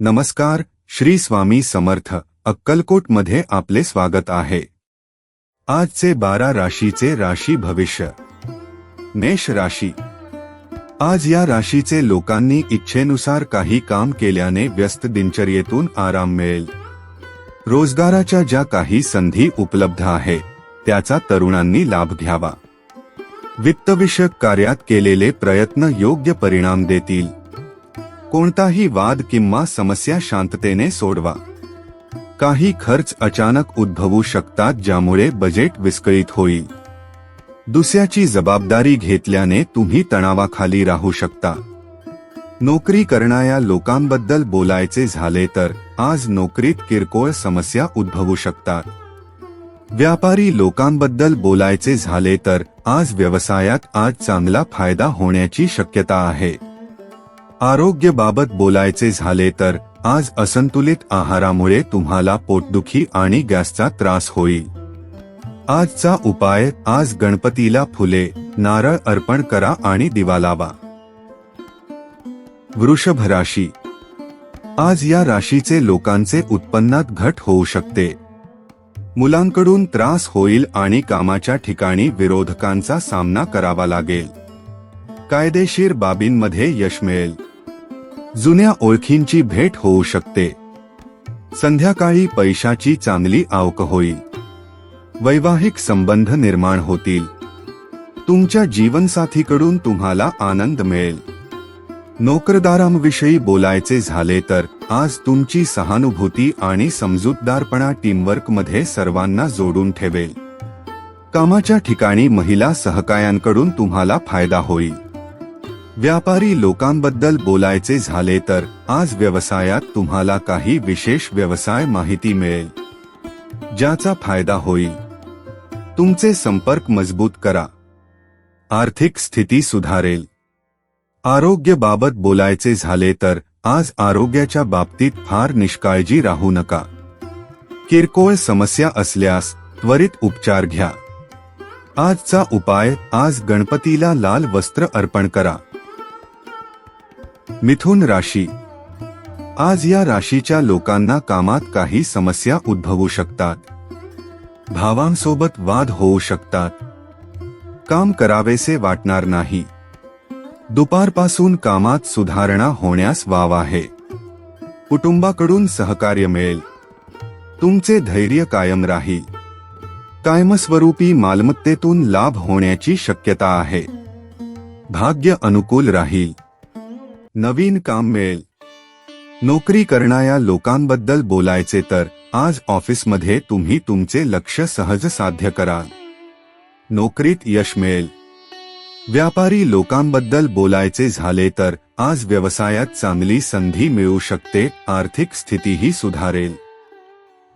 नमस्कार श्री स्वामी समर्थ अक्कलकोटमध्ये आपले स्वागत आहे. आजचे बारा राशीचे राशी भविष्य. मेष राशी. आज या राशीचे लोकांनी इच्छेनुसार काही काम केल्याने व्यस्त दिनचर्येतून आराम मिळेल. रोजगाराच्या ज्या काही संधी उपलब्ध आहे त्याचा तरुणांनी लाभ घ्यावा. वित्तविषयक कार्यात केलेले प्रयत्न योग्य परिणाम देतील. कोणताही वाद किंवा समस्या शांततेने सोडवा. काही खर्च अचानक उद्भवू शकतात ज्यामुळे बजेट विस्कळीत होईल. दुसऱ्याची जबाबदारी घेतल्याने तुम्ही तणावाखाली राहू शकता. नोकरी करणाऱ्या लोकांबद्दल बोलायचे झाले तर आज नोकरीत किरकोळ समस्या उद्भवू शकतात. व्यापारी लोकांबद्दल बोलायचे झाले तर आज व्यवसायात आज चांगला फायदा होण्याची शक्यता आहे. आरोग्याबाबत बोलायचे झाले तर आज असंतुलित आहारामुळे तुम्हाला पोटदुखी आणि गॅसचा त्रास होईल. आजचा उपाय आज गणपतीला फुले नारळ अर्पण करा आणि दिवा लावा. वृषभ राशी. आज या राशीचे लोकांचे उत्पन्नात घट होऊ शकते. मुलांकडून त्रास होईल आणि कामाच्या ठिकाणी विरोधकांचा सामना करावा लागेल. कायदेशीर बाबींमध्ये यश मिळेल. जुन्या ओळखींची भेट होऊ शकते. संध्याकाळी पैशाची चांगली आवक होईल. वैवाहिक संबंध निर्माण होतील. तुमच्या जीवनसाथीकडून तुम्हाला आनंद मिळेल. नोकरदारांविषयी बोलायचे झाले तर आज तुमची सहानुभूती आणि समजूतदारपणा टीमवर्कमध्ये सर्वांना जोडून ठेवेल. कामाच्या ठिकाणी महिला सहकायांकडून तुम्हाला फायदा होईल. व्यापारी लोकांबद्दल बोलायचे झाले तर आज व्यवसायात तुम्हाला काही विशेष व्यवसाय माहिती मिळेल. ज्याचा फायदा होईल. तुमचे संपर्क मजबूत करा. आर्थिक स्थिती सुधारेल. आरोग्यबाबत बोलायचे झाले तर आज आरोग्याच्या बाबतीत फार निष्काळजी राहू नका. किरकोळ समस्या असल्यास त्वरित उपचार घ्या. आजचा उपाय आज गणपतीला लाल वस्त्र अर्पण करा. मिथुन राशी. आज या राशीच्या लोकांना कामात काही समस्या उद्भवू शकतात. भावांसोबत वाद होऊ शकतात. काम करावेसे वाटणार नाही. दुपारपासून कामात सुधारणा होण्यास वाव आहे. कुटुंबाकडून सहकार्य मिळेल. तुमचे धैर्य कायम राहील. कायमस्वरूपी मालमत्तेतून लाभ होण्याची शक्यता आहे. भाग्य अनुकूल राहील. नवीन काम मिळेल. नोकरी करणाऱ्या लोकांबद्दल बोलायचे तर आज ऑफिसमध्ये तुम्ही तुमचे लक्ष सहज साध्य कराल. नोकरीत यश मिळेल. व्यापारी लोकांबद्दल बोलायचे झाले तर आज व्यवसायात चांगली संधी मिळू शकते आर्थिक स्थितीही सुधारेल.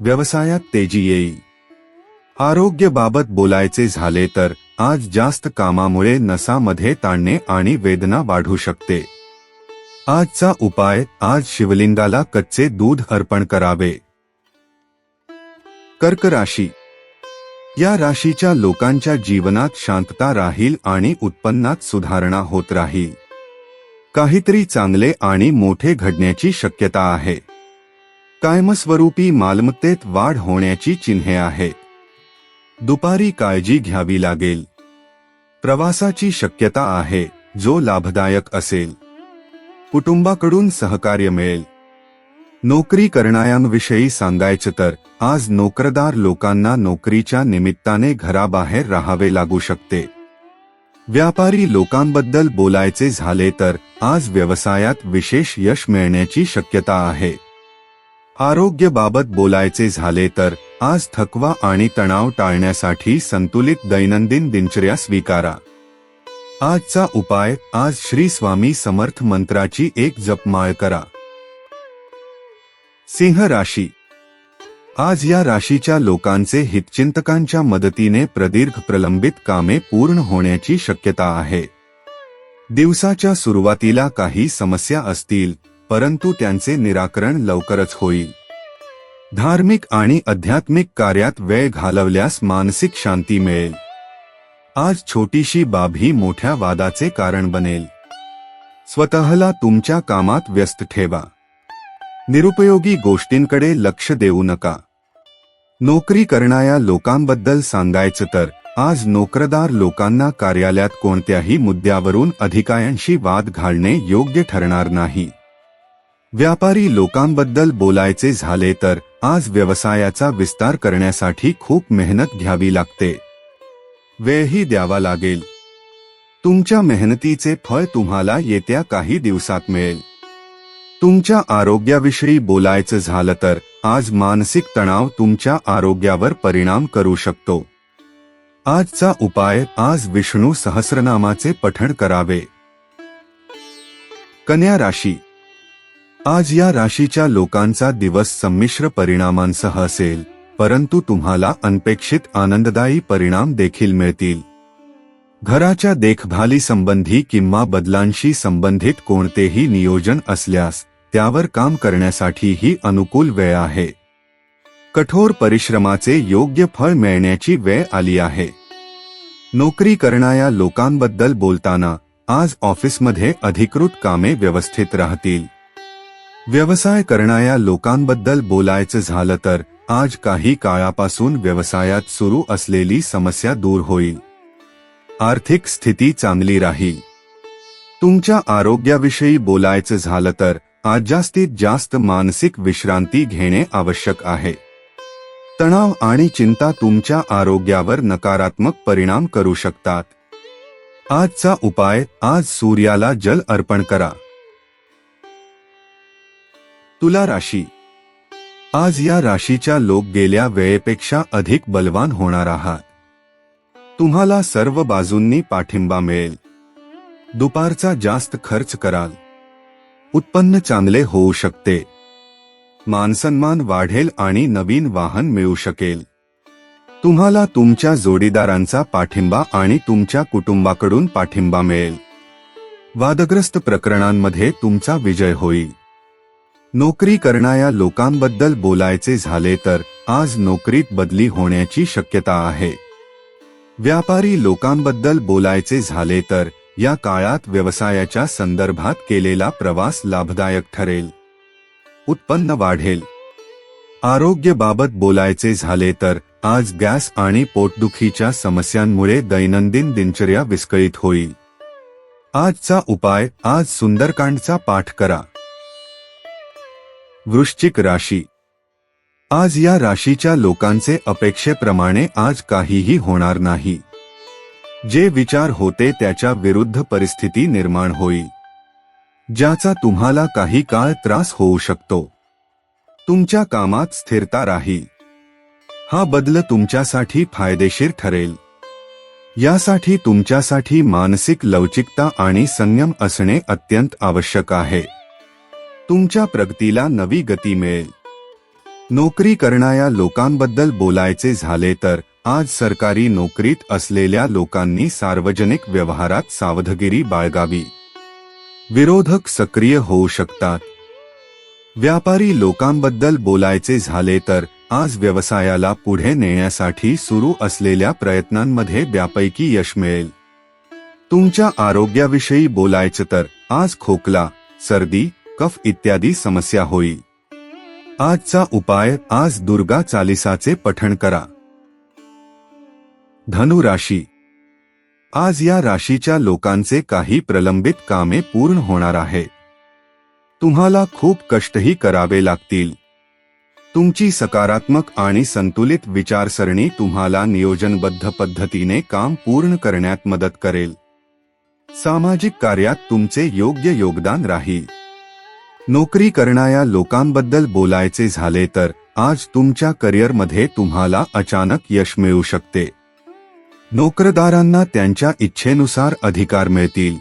व्यवसायात तेजी येईल. आरोग्यबाबत बोलायचे झाले तर आज जास्त कामामुळे नसामध्ये ताणणे आणि वेदना वाढू शकते. आजचा उपाय आज शिवलिंगाला कच्चे दूध अर्पण करावे. कर्क राशी. या राशीच्या लोकांच्या जीवनात शांतता राहील आणि उत्पन्नात सुधारणा होत राहील. काहीतरी चांगले आणि मोठे घडण्याची शक्यता आहे. कायमस्वरूपी मालमत्तेत वाढ होण्याची चिन्हे आहेत. दुपारी काळजी घ्यावी लागेल. प्रवासाची शक्यता आहे जो लाभदायक असेल. कुटुंबाकडून सहकार्य मिळेल. नोकरी करणाऱ्यांविषयी सांगायचं तर आज नोकरदार लोकांना नोकरीच्या निमित्ताने घराबाहेर राहावे लागू शकते. व्यापारी लोकांबद्दल बोलायचे झाले तर आज व्यवसायात विशेष यश मिळण्याची शक्यता आहे. आरोग्यबाबत बोलायचे झाले तर आज थकवा आणि तणाव टाळण्यासाठी संतुलित दैनंदिन दिनचर्या स्वीकारा. आजचा उपाय आज श्री स्वामी समर्थ मंत्राची एक जपमाळ करा. सिंह राशी. आज या राशीच्या लोकांचे हितचिंतकांच्या मदतीने प्रदीर्घ प्रलंबित कामे पूर्ण होण्याची शक्यता आहे. दिवसाच्या सुरुवातीला काही समस्या असतील परंतु त्यांचे निराकरण लवकरच होईल. धार्मिक आणि आध्यात्मिक कार्यात वेळ घालवल्यास मानसिक शांती मिळेल. आज छोटीशी बाब ही मोठ्या वादाचे कारण बनेल. स्वतःला तुमच्या कामात व्यस्त ठेवा. निरुपयोगी गोष्टींकडे लक्ष देऊ नका. नोकरी करणाऱ्या लोकांबद्दल सांगायचं तर आज नोकरदार लोकांना कार्यालयात कोणत्याही मुद्द्यावरून अधिकाऱ्यांशी वाद घालणे योग्य ठरणार नाही. व्यापारी लोकांबद्दल बोलायचे झाले तर आज व्यवसायाचा विस्तार करण्यासाठी खूप मेहनत घ्यावी लागते. वेळही द्यावा लागेल. तुमच्या मेहनतीचे फळ तुम्हाला येत्या काही दिवसात मिळेल. तुमच्या आरोग्याविषयी बोलायचं झालं तर आज मानसिक तणाव तुमच्या आरोग्यावर परिणाम करू शकतो. आजचा उपाय आज विष्णू सहस्रनामाचे पठण करावे. कन्या राशी. आज या राशीच्या लोकांचा दिवस संमिश्र परिणामांसह असेल. परंतु तुम्हाला अनपेक्षित आनंददायी परिणाम देखील मिळतील. घराच्या देखभाली संबंधी किंवा बदलांशी संबंधित कोणतेही नियोजन असल्यास त्यावर काम करण्यासाठी ही अनुकूल वेळ आहे. कठोर परिश्रमाचे योग्य फळ मिळण्याची वेळ आली आहे. नोकरी करणाऱ्या लोकांबद्दल बोलताना आज ऑफिसमध्ये अधिकृत कामे व्यवस्थित राहतील. व्यवसाय करणाऱ्या लोकांबद्दल बोलायचं झालं तर आज काही काळापासून व्यवसायात सुरू असलेली समस्या दूर होईल. आर्थिक स्थिती चांगली राहील. तुमच्या आरोग्याविषयी बोलायचं झालं तर आज जास्तीत जास्त मानसिक विश्रांती घेणे आवश्यक आहे. तणाव आणि चिंता तुमच्या आरोग्यावर नकारात्मक परिणाम करू शकतात. आजचा उपाय आज सूर्याला जल अर्पण करा. तुला राशी आज या राशीच्या लोक गेल्या वेळेपेक्षा अधिक बलवान होणार आहात. तुम्हाला सर्व बाजूंनी पाठिंबा मिळेल. दुपारचा जास्त खर्च कराल. उत्पन्न चांगले होऊ शकते. मानसन्मान वाढेल आणि नवीन वाहन मिळू शकेल. तुम्हाला तुमच्या जोडीदारांचा पाठिंबा आणि तुमच्या कुटुंबाकडून पाठिंबा मिळेल. वादग्रस्त प्रकरणांमध्ये तुमचा विजय होईल. नोकरी करणाऱ्या लोकांबद्दल बोलायचे झाले तर आज नोकरीत बदली होण्याची शक्यता आहे. व्यापारी लोकांबद्दल बोलायचे झाले तर या काळात व्यवसायाच्या संदर्भात केलेला प्रवास लाभदायक ठरेल. उत्पन्न वाढेल. आरोग्यबाबत बोलायचे झाले तर आज गॅस आणि पोटदुखीच्या समस्यांमुळे दैनंदिन दिनचर्या विस्कळीत होईल. आजचा उपाय आज सुंदरकांडचा पाठ करा. वृश्चिक राशी. आज या राशीच्या लोकांचे अपेक्षेप्रमाणे आज काहीही होणार नाही. जे विचार होते त्याच्या विरुद्ध परिस्थिती निर्माण होईल. ज्याचा तुम्हाला काही काळ त्रास होऊ शकतो. तुमच्या कामात स्थिरता राहील हा बदल तुमच्यासाठी फायदेशीर ठरेल. यासाठी तुमच्यासाठी मानसिक लवचिकता आणि संयम असणे अत्यंत आवश्यक आहे. तुमच्या प्रगतीला नवी गती मिळेल. नोकरी करणाऱ्या लोकांबद्दल बोलायचे झाले तर आज सरकारी नोकरीत असलेल्या लोकांनी सार्वजनिक व्यवहारात सावधगिरी बाळगावी. विरोधक सक्रिय होऊ शकतात. व्यापारी लोकांबद्दल बोलायचे झाले तर आज व्यवसायाला पुढे नेण्यासाठी सुरू असलेल्या प्रयत्नांमध्ये व्यापैकी यश मिळेल. तुमच्या आरोग्याविषयी बोलायचं तर आज खोकला सर्दी कफ इत्यादी समस्या होईल आजचा उपाय आज दुर्गा चालिसाचे पठण करा. धनु राशी. आज या राशीच्या लोकांचे काही प्रलंबित कामे पूर्ण होणार आहे. तुम्हाला खूप कष्टही करावे लागतील. तुमची सकारात्मक आणि संतुलित विचारसरणी तुम्हाला नियोजनबद्ध पद्धतीने काम पूर्ण करण्यात मदत करेल. सामाजिक कार्यात तुमचे योग्य योगदान राहील. नोकरी करणाऱ्या लोकांबद्दल बोलायचे झाले तर आज तुमच्या करिअरमध्ये तुम्हाला अचानक यश मिळू शकते. नोकरदारांना त्यांच्या इच्छेनुसार अधिकार मिळतील.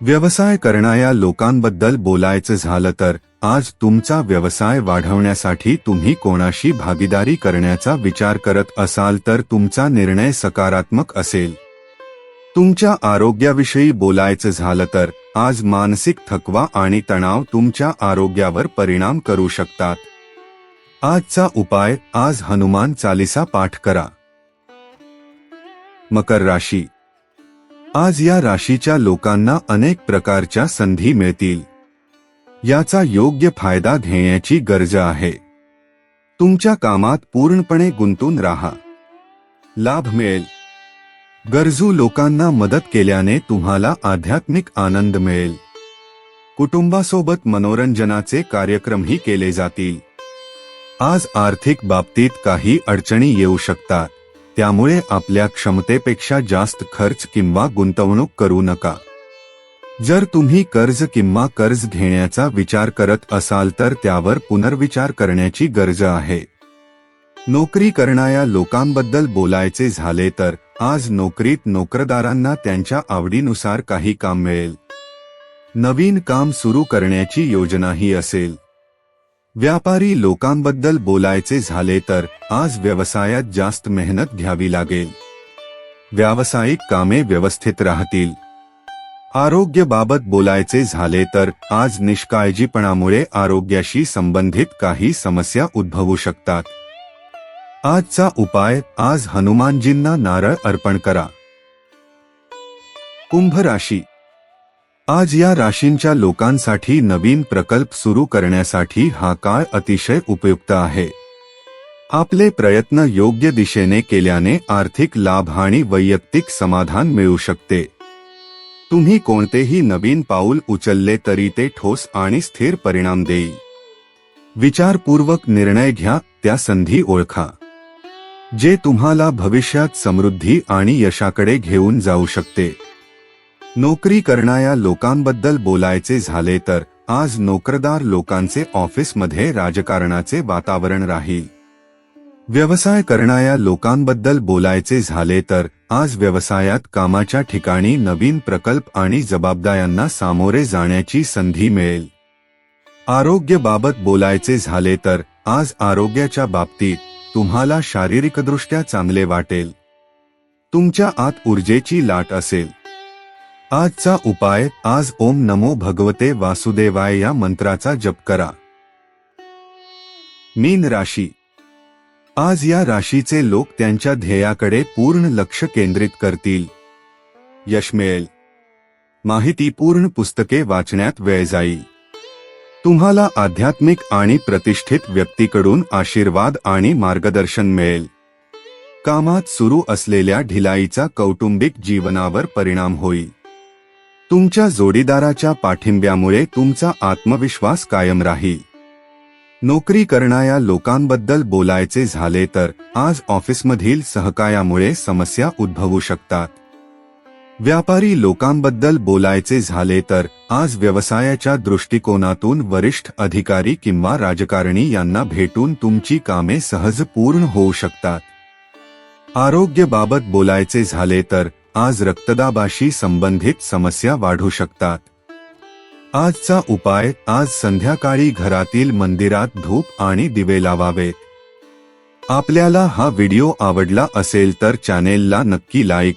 व्यवसाय करणाऱ्या लोकांबद्दल बोलायचं झालं तर आज तुमचा व्यवसाय वाढवण्यासाठी तुम्ही कोणाशी भागीदारी करण्याचा विचार करत असाल तर तुमचा निर्णय सकारात्मक असेल. तुमच्या आरोग्याविषयी बोलायचं झालं तर आज मानसिक थकवा आणि तणाव तुमच्या आरोग्यावर परिणाम करू शकतात. आजचा उपाय आज हनुमान चालिसा पाठ करा. मकर राशी. आज या राशीच्या लोकांना अनेक प्रकारच्या संधी मिळतील. याचा योग्य फायदा घेण्याची गरज आहे. तुमच्या कामात पूर्णपणे गुंतून राहा. लाभ मिळेल. गरजू लोकांना मदत केल्याने तुम्हाला आध्यात्मिक आनंद मिळेल. कुटुंबासोबत मनोरंजनाचे कार्यक्रमही केले जातील. आज आर्थिक बाबतीत काही अडचणी येऊ शकतात त्यामुळे आपल्या क्षमतेपेक्षा जास्त खर्च किंवा गुंतवणूक करू नका. जर तुम्ही कर्ज किंवा कर्ज घेण्याचा विचार करत असाल तर त्यावर पुनर्विचार करण्याची गरज आहे. नोकरी करणाऱ्या लोकांबद्दल बोलायचे झाले तर आज नोकरीत नोकरदारांना त्यांच्या आवडीनुसार काही काम मिळेल. नवीन काम सुरू करण्याची योजनाही असेल. व्यापारी लोकांबद्दल बोलायचे झाले तर आज व्यवसायात जास्त मेहनत घ्यावी लागेल. व्यावसायिक कामे व्यवस्थित राहतील. आरोग्यबाबत बोलायचे झाले तर आज निष्काळजीपणामुळे आरोग्याशी संबंधित काही समस्या उद्भवू शकतात. आजचा उपाय आज हनुमानजींना नारळ अर्पण करा. कुंभ राशी. आज या राशींच्या लोकांसाठी नवीन प्रकल्प सुरू करण्यासाठी हा काळ अतिशय उपयुक्त आहे. आपले प्रयत्न योग्य दिशेने केल्याने आर्थिक लाभ आणि वैयक्तिक समाधान मिळू शकते. तुम्ही कोणतेही नवीन पाऊल उचलले तरी ते ठोस आणि स्थिर परिणाम देईल. विचारपूर्वक निर्णय घ्या त्या संधी ओळखा. जे तुम्हाला भविष्यात समृद्धी आणि यशाकडे घेऊन जाऊ शकते. नोकरी करणाऱ्या लोकांबद्दल बोलायचे झाले तर आज नोकरदार लोकांचे ऑफिसमध्ये राजकारणाचे वातावरण राहील. व्यवसाय करणाऱ्या लोकांबद्दल बोलायचे झाले तर आज व्यवसायात कामाच्या ठिकाणी नवीन प्रकल्प आणि जबाबदाऱ्यांना सामोरे जाण्याची संधी मिळेल. आरोग्याबाबत बोलायचे झाले तर आज आरोग्याच्या बाबतीत तुम्हाला शारीरिकदृष्ट्या चांगले वाटेल. तुमच्या आत ऊर्जेची लाट असेल. आजचा उपाय आज ओम नमो भगवते वासुदेवाय या मंत्राचा जप करा. मीन राशी. आज या राशीचे लोक त्यांच्या ध्येयाकडे पूर्ण लक्ष केंद्रित करतील. यश मिळेल. माहितीपूर्ण पुस्तके वाचण्यात वेळ जाईल. तुम्हाला आध्यात्मिक आणि प्रतिष्ठित व्यक्तीकडून आशीर्वाद आणि मार्गदर्शन मिळेल. कामात सुरू असलेल्या ढिलाईचा कौटुंबिक जीवनावर परिणाम होईल. तुमच्या जोडीदाराच्या पाठिंब्यामुळे तुमचा आत्मविश्वास कायम राहील. नोकरी करणाऱ्या लोकांबद्दल बोलायचे झाले तर आज ऑफिसमधील सहकायामुळे समस्या उद्भवू शकतात. व्यापारी लोकांबद्दल बोलायचे झाले तर आज व्यवसायाच्या दृष्टिकोनातून वरिष्ठ अधिकारी किंवा राजकारणी यांना भेटून तुमची कामे सहज पूर्ण होऊ शकतात. आरोग्यबाबत बोलायचे झाले तर आज रक्तदाबाशी संबंधित समस्या वाढू शकतात. आजचा उपाय आज संध्याकाळी घरातील मंदिरात धूप आणि दिवे लावावेत. आपल्याला हा व्हिडिओ आवडला असेल तर चॅनेलला नक्की लाईक